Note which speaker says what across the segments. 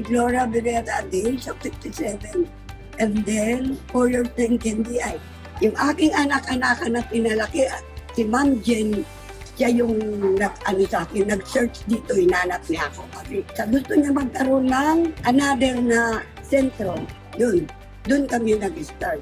Speaker 1: Flora Beretta at the age of 57. And then, for your thinking, di ay, yung aking anak-anak na pinalaki, si Ma'am Jen, siya yung nag, ano sa akin, nag-search dito, hinanap niya ako. Kasi sa gusto niya magkaroon ng another na sentro, dun, dun kami nag-start,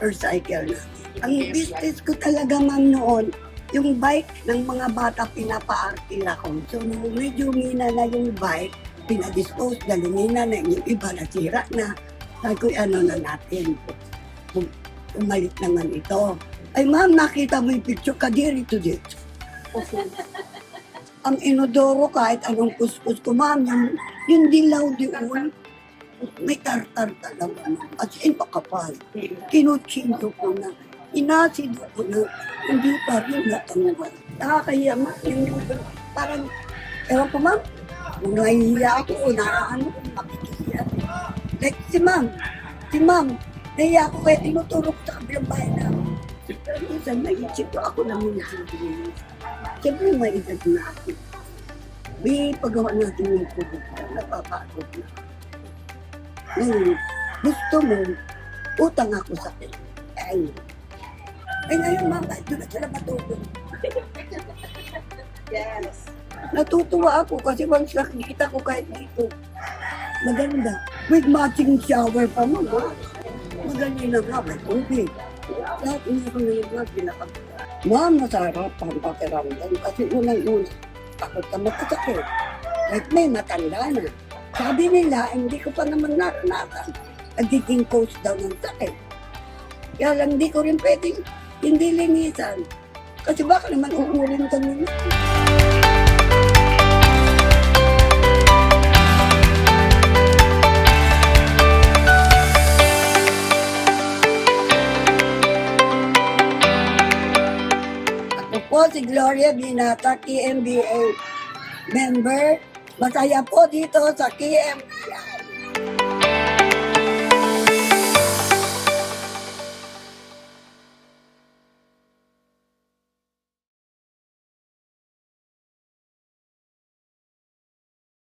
Speaker 1: or cycle namin. Ang business ko talaga ma'am noon, yung bike ng mga bata pinapaartila ko. So, medyo mina na yung bike, pinadispose, dalingina na yung iba nasira na. Sabi ko, ano na natin, um, umalit naman ito. Ay ma'am, nakita mo yung picture, kadiri to dito. Ang inodoro kahit anong kuskus ko, ma'am, yung, yung dilaw di uwan, may tartar talaga. ma'am. As in, makapal. Kinutsinto ko na. Inasido ko na. Hindi pa rin natanggal. Nakakaya, ma'am, yung parang, ewan ko, ma'am, nahihiya ako o na ano, makikisiya. Like si ma'am, si ma'am, nahiya ako kaya tinuturo ko sa kabilang bahay na. Pero minsan naisip ko ako na muna. Siyempre may edad na ako. May paggawa natin yung ko, napapagod na. Ngayon, gusto mo, utang ako sa akin. Ay, ay ngayon mama, doon na sila matulog.
Speaker 2: Yes.
Speaker 1: Natutuwa ako kasi once nakikita ko kahit dito, maganda. With matching shower pa mo, ha? Maganda na nga, may tubig. Lahat niya ko na yung mga pinakag. Ma'am, masarap ang pakiramdam kasi unang-una, takot ka magkasakit. Like may matanda na. Sabi nila, hindi ko pa naman naranasan. Nagiging coach daw ng sakit. Kaya lang hindi ko rin pwedeng hindi linisan. Kasi baka naman uurin kami na. Po si Gloria Binata, KMBA member. Masaya po dito sa KM